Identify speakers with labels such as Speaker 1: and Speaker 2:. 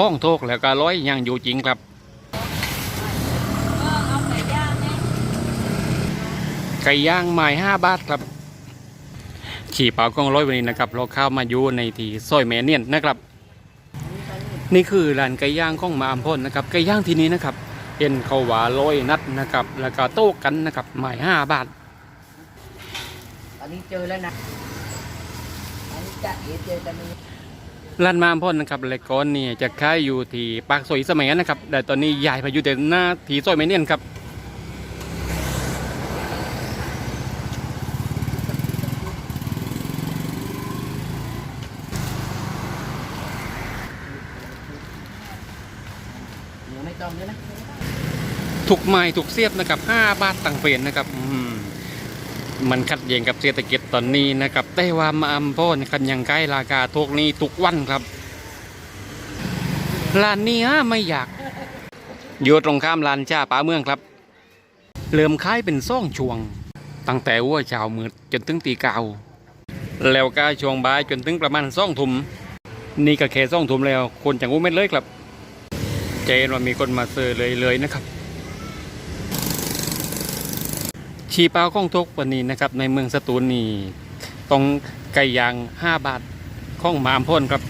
Speaker 1: ข้องโทกแล้วก็ร้อยยังอยู่จริงครับไก่ย่างไม้ห้าบาทครับขี่เปล่ากล้องร้อยวันนี้นะครับเราเข้ามาอยู่ในที่ซอยแมเนียนนะครับ นี่คือร้านไก่ย่างของมาอัมพลนะครับไก่ย่างที่นี้นะครับเอ็นเขาหวาร้อยนัดนะครับ แล้วก็โต๊ะกันนะครับไม้ห้าบาท
Speaker 2: ตอนนี้เจอแล้วนะอันนี้จะเห็นเจอแต่ไม่
Speaker 1: ร้านมาอัมพลนะครับรายการนี่จะขายอยู่ที่ปากซอยสมัยนะครับ แต่ตอนนี้ย้ายไปอยู่แต่หน้าที่ซอยแมเนียนครับ
Speaker 2: หนูไม่ต้องด้วยนะ
Speaker 1: ถูกไม้ถูกเสียบนะครับ 5 บาทต่างเฟรนนะครับ อืม มันขัดแย้งกับเศรษฐกิจตอนนี้นะครับ แต่ว่ามาอัมพรคันยังใกล้ราคาทุกนี้ทุกวันครับร้านนี้ไม่อยาก อยู่ตรงข้ามร้านชาป้าเมืองครับ เริ่มขายเป็นซ่องช่วง ตั้งแต่หัว่าเช้ามืดจนถึงตีเกาแล้วก็ช่วงบ่ายจนถึงประมาณซ่องทุ่มนี่ก็แค่ซ่องทุ่มแล้ว คนจังอู้เม็ดเลยครับ เจนว่ามีคนมาซื้อเลยเลยๆนะครับ ชีเปาข้องทกวันนี้นะครับในเมืองสตูลนี่ตรงไก่ย่าง 5 บาทข้องหมามพ่นครับ